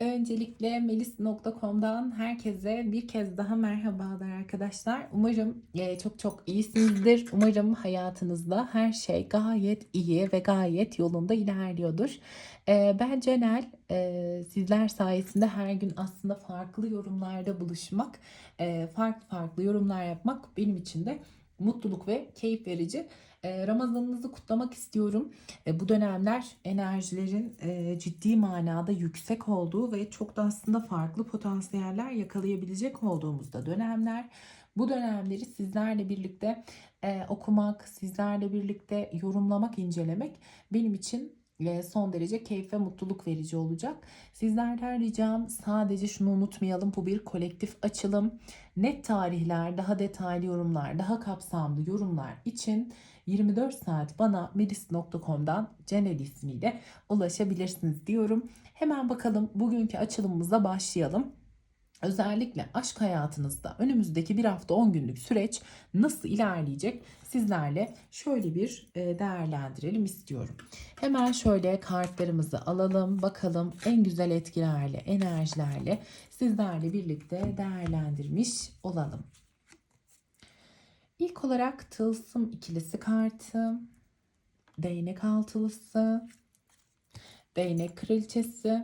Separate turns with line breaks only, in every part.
Öncelikle melis.com'dan herkese bir kez daha merhabalar arkadaşlar. Umarım e, çok çok iyisinizdir. Umarım hayatınızda her şey gayet iyi ve gayet yolunda ilerliyordur. E, Ben Cenel. E, Sizler sayesinde her gün aslında farklı yorumlarda buluşmak, farklı farklı yorumlar yapmak benim için de mutluluk ve keyif verici. E, Ramazanınızı kutlamak istiyorum. Bu dönemler enerjilerin e, ciddi manada yüksek olduğu ve çok da aslında farklı potansiyeller yakalayabilecek olduğumuzda dönemler. Bu dönemleri sizlerle birlikte e, okumak, sizlerle birlikte yorumlamak, incelemek benim için e, son derece keyif ve mutluluk verici olacak. Sizlerden ricam sadece şunu unutmayalım. Bu bir kolektif açılım. Net tarihler, daha detaylı yorumlar, daha kapsamlı yorumlar için 24 saat bana melis.com'dan Cenel ismiyle ulaşabilirsiniz diyorum. Hemen bakalım bugünkü açılımımıza başlayalım. Özellikle aşk hayatınızda önümüzdeki bir hafta 10 günlük süreç nasıl ilerleyecek sizlerle şöyle bir e, değerlendirelim istiyorum. Hemen şöyle kartlarımızı alalım bakalım en güzel etkilerle enerjilerle sizlerle birlikte değerlendirmiş olalım. İlk olarak tılsım ikilisi kartı, değnek altılısı, değnek kraliçesi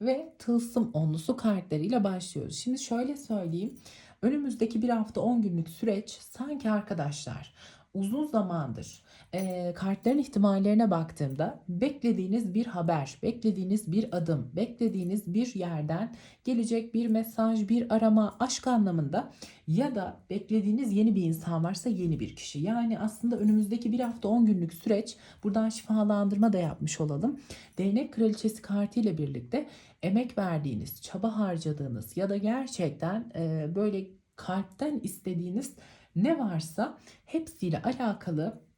ve tılsım onlusu kartlarıyla başlıyoruz. Şimdi şöyle söyleyeyim. Önümüzdeki bir hafta 10 günlük süreç sanki arkadaşlar uzun zamandır e, kartların ihtimallerine baktığımda beklediğiniz bir haber, beklediğiniz bir adım, beklediğiniz bir yerden gelecek bir mesaj, bir arama, aşk anlamında ya da beklediğiniz yeni bir insan varsa yeni bir kişi. Yani aslında önümüzdeki bir hafta 10 günlük süreç buradan şifalandırma da yapmış olalım. Değnek kraliçesi kartı ile birlikte emek verdiğiniz, çaba harcadığınız ya da gerçekten e, böyle kalpten istediğiniz ne varsa hepsiyle alakalı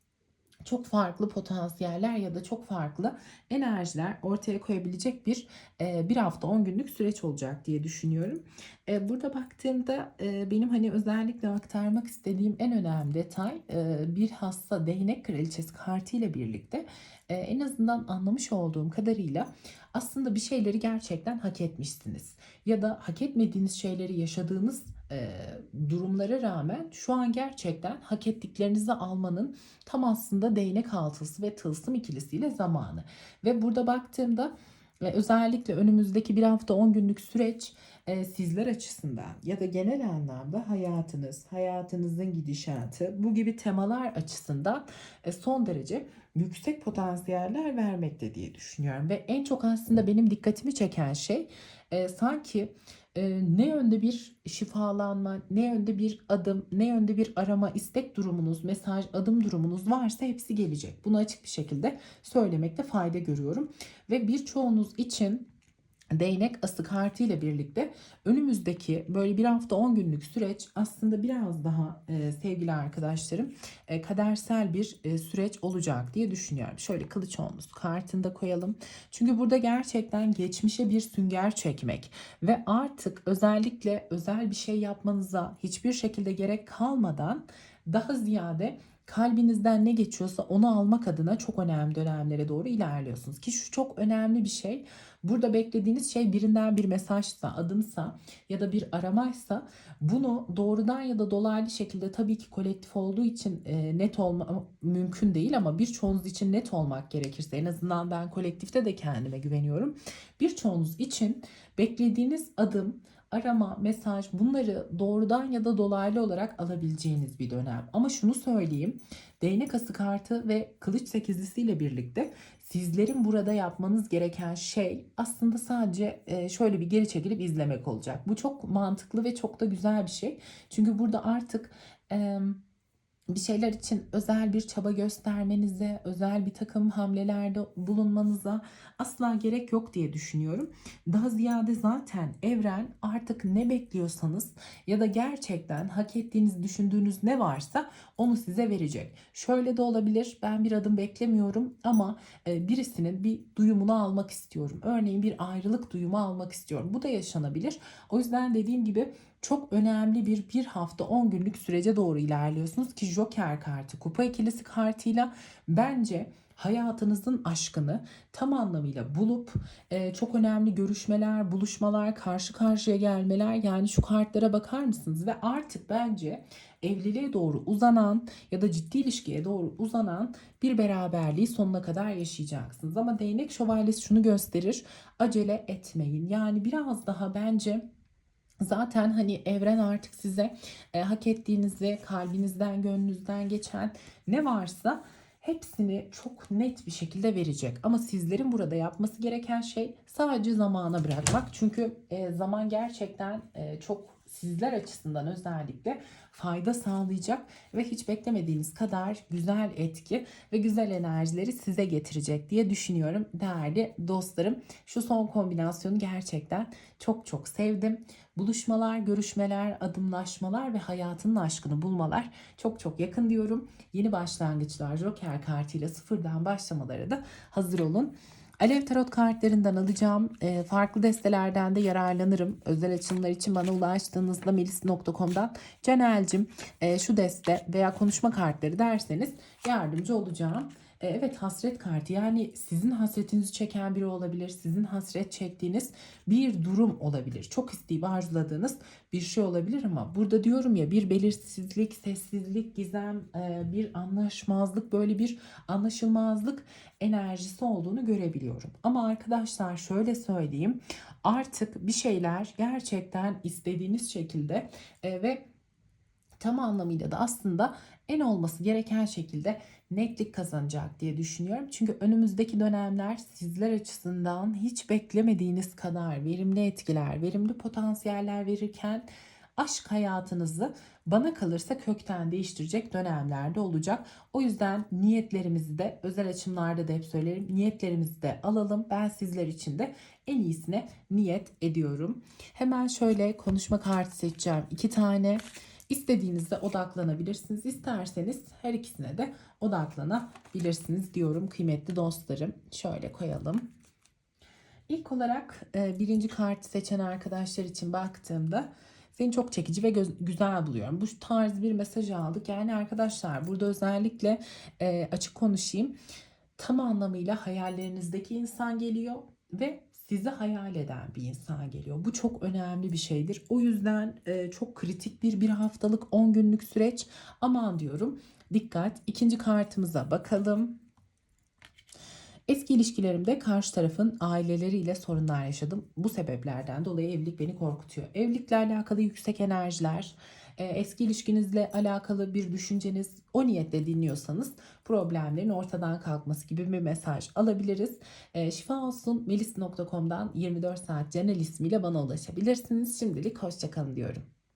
çok farklı potansiyeller ya da çok farklı enerjiler ortaya koyabilecek bir e, bir hafta 10 günlük süreç olacak diye düşünüyorum. E, burada baktığımda e, benim hani özellikle aktarmak istediğim en önemli detay bir hasta değnek kraliçesi kartı ile birlikte en azından anlamış olduğum kadarıyla aslında bir şeyleri gerçekten hak etmişsiniz ya da hak etmediğiniz şeyleri yaşadığınız durumlara rağmen şu an gerçekten hak ettiklerinizi almanın tam aslında değnek altısı ve tılsım ikilisiyle zamanı. Ve burada baktığımda özellikle önümüzdeki bir hafta 10 günlük süreç sizler açısından ya da genel anlamda hayatınız, hayatınızın gidişatı bu gibi temalar açısından son derece yüksek potansiyeller vermekte diye düşünüyorum. Ve en çok aslında benim dikkatimi çeken şey sanki ne yönde bir şifalanma, ne yönde bir adım, ne yönde bir arama, istek durumunuz, mesaj, adım durumunuz varsa hepsi gelecek. Bunu açık bir şekilde söylemekte fayda görüyorum. Ve birçoğunuz için değnek ası kartı ile birlikte önümüzdeki böyle bir hafta 10 günlük süreç aslında biraz daha e, sevgili arkadaşlarım e, kadersel bir e, süreç olacak diye düşünüyorum. Şöyle kılıç onlusu kartını da koyalım. Çünkü burada gerçekten geçmişe bir sünger çekmek ve artık özellikle özel bir şey yapmanıza hiçbir şekilde gerek kalmadan daha ziyade kalbinizden ne geçiyorsa onu almak adına çok önemli dönemlere doğru ilerliyorsunuz. Ki şu çok önemli bir şey. Burada beklediğiniz şey birinden bir mesajsa, adımsa ya da bir aramaysa bunu doğrudan ya da dolaylı şekilde tabii ki kolektif olduğu için e, net olma mümkün değil ama birçoğunuz için net olmak gerekirse en azından ben kolektifte de kendime güveniyorum. Birçoğunuz için beklediğiniz adım arama, mesaj bunları doğrudan ya da dolaylı olarak alabileceğiniz bir dönem. Ama şunu söyleyeyim. Değnek ası kartı ve kılıç sekizlisi ile birlikte sizlerin burada yapmanız gereken şey aslında sadece e, şöyle bir geri çekilip izlemek olacak. Bu çok mantıklı ve çok da güzel bir şey. Çünkü burada artık bir şeyler için özel bir çaba göstermenize, özel bir takım hamlelerde bulunmanıza asla gerek yok diye düşünüyorum. Daha ziyade zaten evren artık ne bekliyorsanız ya da gerçekten hak ettiğiniz düşündüğünüz ne varsa onu size verecek. Şöyle de olabilir. Ben bir adım beklemiyorum ama e, birisinin bir duyumunu almak istiyorum. Örneğin bir ayrılık duyumu almak istiyorum. Bu da yaşanabilir. O yüzden dediğim gibi çok önemli bir bir hafta 10 günlük sürece doğru ilerliyorsunuz ki Joker kartı kupa ikilisi kartıyla bence hayatınızın aşkını tam anlamıyla bulup e, çok önemli görüşmeler, buluşmalar, karşı karşıya gelmeler yani şu kartlara bakar mısınız? Ve artık bence evliliğe doğru uzanan ya da ciddi ilişkiye doğru uzanan bir beraberliği sonuna kadar yaşayacaksınız. Ama değnek şövalyesi şunu gösterir. Acele etmeyin. Yani biraz daha bence Zaten hani evren artık size e, hak ettiğinizi, kalbinizden, gönlünüzden geçen ne varsa hepsini çok net bir şekilde verecek. Ama sizlerin burada yapması gereken şey sadece zamana bırakmak. Çünkü e, zaman gerçekten e, çok sizler açısından özellikle fayda sağlayacak ve hiç beklemediğiniz kadar güzel etki ve güzel enerjileri size getirecek diye düşünüyorum değerli dostlarım. Şu son kombinasyonu gerçekten çok çok sevdim. Buluşmalar, görüşmeler, adımlaşmalar ve hayatının aşkını bulmalar çok çok yakın diyorum. Yeni başlangıçlar Joker kartıyla sıfırdan başlamaları da hazır olun. Alev Tarot kartlarından alacağım. E, farklı destelerden de yararlanırım. Özel açılımlar için bana ulaştığınızda melis.com'dan Canel'cim e, şu deste veya konuşma kartları derseniz yardımcı olacağım. E, evet hasret kartı yani sizin hasretinizi çeken biri olabilir. Sizin hasret çektiğiniz bir durum olabilir. Çok isteyip arzuladığınız bir şey olabilir ama burada diyorum ya bir belirsizlik, sessizlik, gizem, e, bir anlaşmazlık, böyle bir anlaşılmazlık enerjisi olduğunu görebiliyorum. Ama arkadaşlar şöyle söyleyeyim artık bir şeyler gerçekten istediğiniz şekilde e, ve tam anlamıyla da aslında en olması gereken şekilde netlik kazanacak diye düşünüyorum. Çünkü önümüzdeki dönemler sizler açısından hiç beklemediğiniz kadar verimli etkiler, verimli potansiyeller verirken aşk hayatınızı bana kalırsa kökten değiştirecek dönemlerde olacak. O yüzden niyetlerimizi de özel açımlarda da hep söylerim. Niyetlerimizi de alalım. Ben sizler için de en iyisine niyet ediyorum. Hemen şöyle konuşma kartı seçeceğim. iki tane. İstediğinizde odaklanabilirsiniz. İsterseniz her ikisine de odaklanabilirsiniz diyorum kıymetli dostlarım. Şöyle koyalım. İlk olarak e, birinci kartı seçen arkadaşlar için baktığımda seni çok çekici ve güzel buluyorum. Bu tarz bir mesaj aldık. Yani arkadaşlar burada özellikle e, açık konuşayım. Tam anlamıyla hayallerinizdeki insan geliyor ve sizi hayal eden bir insan geliyor. Bu çok önemli bir şeydir. O yüzden e, çok kritik bir bir haftalık 10 günlük süreç. Aman diyorum dikkat. İkinci kartımıza bakalım. Eski ilişkilerimde karşı tarafın aileleriyle sorunlar yaşadım. Bu sebeplerden dolayı evlilik beni korkutuyor. Evlilikle alakalı yüksek enerjiler, eski ilişkinizle alakalı bir düşünceniz o niyetle dinliyorsanız problemlerin ortadan kalkması gibi bir mesaj alabiliriz. E, şifa olsun melis.com'dan 24 saat Cenel ismiyle bana ulaşabilirsiniz. Şimdilik hoşçakalın diyorum.